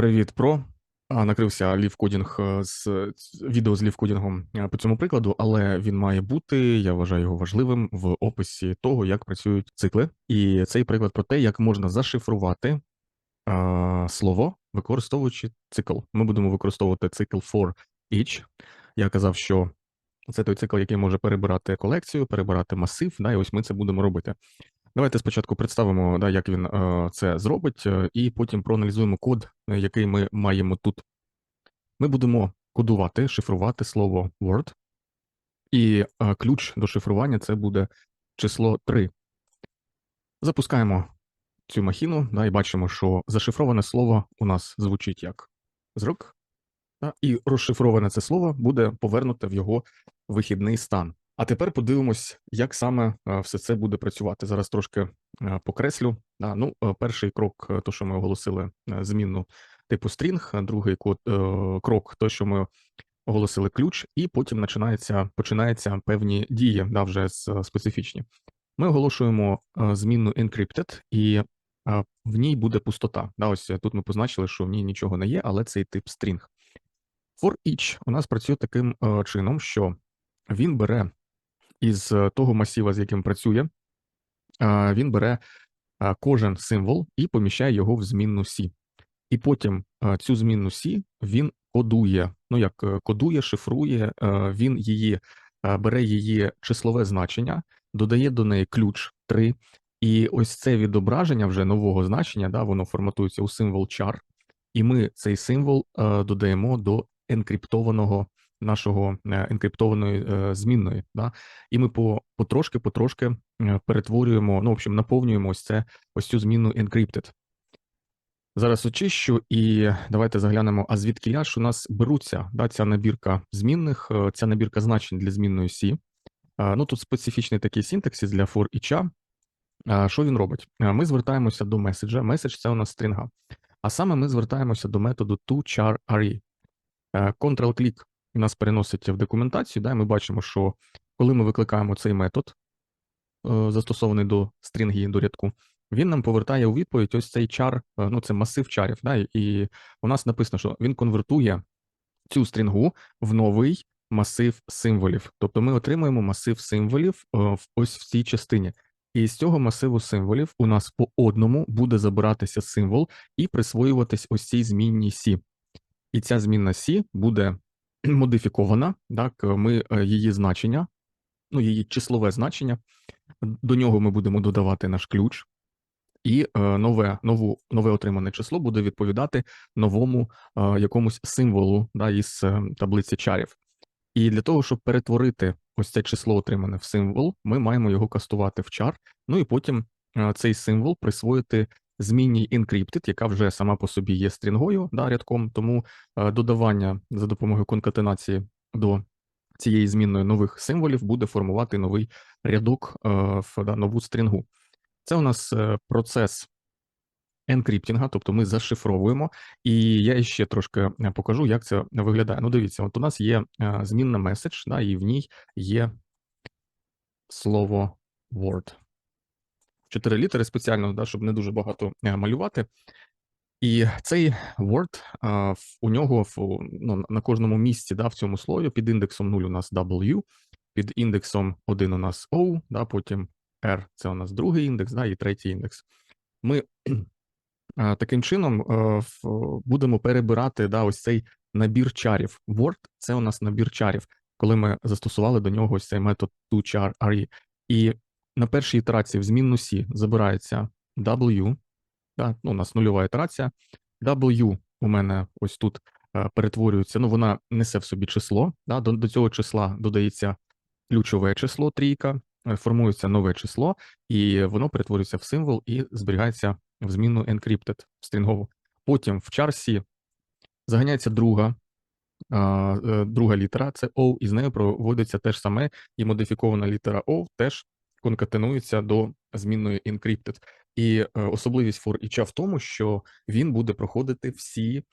Привіт, про. Накрився лівкодінг е, з відео з лівкодінгом е, по цьому прикладу, але він має бути, я вважаю його важливим в описі того, як працюють цикли. І цей приклад про те, як можна зашифрувати а, слово, використовуючи цикл. Ми будемо використовувати цикл for each. Я казав, що це той цикл, який може перебирати колекцію, перебирати масив. Да, і ось ми це будемо робити. Давайте спочатку представимо, да, як він е, це зробить, е, і потім проаналізуємо код, е, який ми маємо тут. Ми будемо кодувати, шифрувати слово Word, і ключ до шифрування це буде число 3. Запускаємо цю махіну, да, і бачимо, що зашифроване слово у нас звучить як зрок, да, і розшифроване це слово буде повернуте в його вихідний стан. А тепер подивимось, як саме е, все це буде працювати. Зараз трошки е, покреслю. Ну, е, перший крок, то, що ми оголосили змінну типу стрінг, другий крок, то, що ми оголосили ключ, і потім починається, починається певні дії, да, вже специфічні. Ми оголошуємо змінну encrypted, і в ній буде пустота. Да, ось тут ми позначили, що в ній нічого не є, але цей тип стрінг. For each у нас працює таким чином, що він бере із е, того масива, з яким працює, він бере кожен символ і поміщає його в змінну C. І потім е, цю змінну C він кодує. Ну як е, кодує, шифрує, він її бере її числове значення, додає до неї ключ 3. І ось це відображення вже нового значення, да, воно форматується у символ char, і ми цей символ додаємо до енкриптованого нашого енкриптованої е, змінної. Да? І ми по потрошки, потрошки е, перетворюємо, ну, в общем, наповнюємо ось це, ось цю змінну encrypted. Зараз очищу, і давайте заглянемо, а звідки ж у нас беруться да, ця набірка змінних, е, ця набірка значень для змінної. Е, Ну, тут специфічний такий синтаксис для for each. Що він робить? Ми звертаємося до меседжа. Меседж це у нас стрінга. А саме ми звертаємося до методу toCharArray. Ctrl-клік нас переносить в документацію, да, і ми бачимо, що коли ми викликаємо цей метод, е, застосований до стрінги до рядку, він нам повертає у відповідь ось цей чар, е, ну це масив чарів. Да, і- у нас написано, що він конвертує цю стрінгу в новий масив символів. Тобто ми отримуємо масив символів е, ось в цій частині. І з цього масиву символів у нас по одному буде забиратися символ і присвоюватись ось цій змінній Сі. І ця змінна Сі буде модифікована. Так, ми е, її значення, ну її числове значення, до нього ми будемо додавати наш ключ, і е, нове, нову, нове отримане число буде відповідати новому е, якомусь символу да, із таблиці чарів. І для того, щоб перетворити ось це число, отримане в символ, ми маємо його кастувати в чар, ну і потім цей символ присвоїти змінній encrypted, яка вже сама по собі є стрінгою да, рядком, тому е, додавання за допомогою конкатенації до цієї змінної нових символів буде формувати новий рядок е, в да, нову стрінгу. Це у нас е, процес енкриптінга, тобто ми зашифровуємо, і я ще трошки е, покажу, як це виглядає. Ну, дивіться, от у нас є е, змінна меседж, да, і в ній є слово word. Чотири літери спеціально, да, щоб не дуже багато е, малювати. І цей word, а, у нього ну, на кожному місці да, в цьому слові під індексом 0 у нас W, під індексом 1 у нас O, да, потім R це у нас другий індекс, да, і третій індекс. Ми а, таким чином е, в- будемо перебирати да, ось цей набір чарів. Word – це у нас набір чарів, коли ми застосували до нього ось цей метод toCharArray. І на першій ітерації в змінну C забирається W, да, ну, у нас нульова ітерація. W у мене ось тут е, перетворюється, ну вона несе в собі число. Да, до, до цього числа додається ключове число, трійка, е, формується нове число, і воно перетворюється в символ і зберігається в змінну encrypted стрінгову. Потім в чарсі заганяється друга, е, друга літера, це O, і з нею проводиться те ж саме, і модифікована літера O теж конкатенується до змінної encrypted. І е, особливість for each в тому, що він буде проходити всі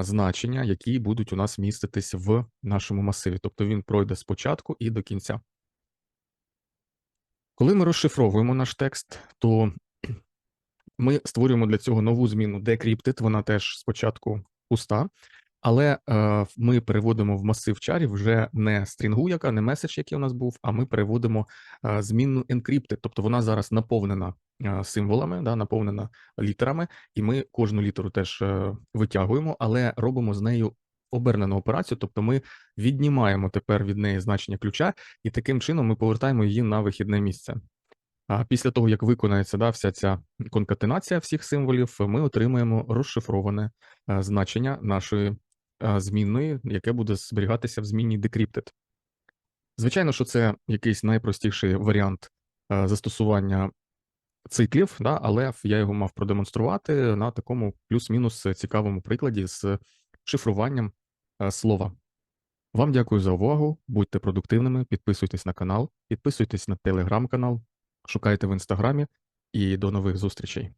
значення, які будуть у нас міститись в нашому масиві. Тобто він пройде спочатку і до кінця. Коли ми розшифровуємо наш текст, то Ми створюємо для цього нову зміну decrypted, вона теж спочатку пуста, але е, ми переводимо в масив чарів вже не стрінгу, яка не меседж, який у нас був, а ми переводимо е, змінну encrypted, тобто вона зараз наповнена е, символами, да, наповнена літерами, і ми кожну літеру теж е, витягуємо, але робимо з нею обернену операцію, тобто ми віднімаємо тепер від неї значення ключа, і таким чином ми повертаємо її на вихідне місце. А після того, як виконається да, вся ця конкатенація всіх символів, ми отримаємо розшифроване е, значення нашої змінної, яке буде зберігатися в змінній decrypted. Звичайно, що це якийсь найпростіший варіант застосування циклів, да, але я його мав продемонструвати на такому плюс-мінус цікавому прикладі з шифруванням слова. Вам дякую за увагу. Будьте продуктивними, підписуйтесь на канал, підписуйтесь на телеграм-канал, шукайте в інстаграмі і до нових зустрічей.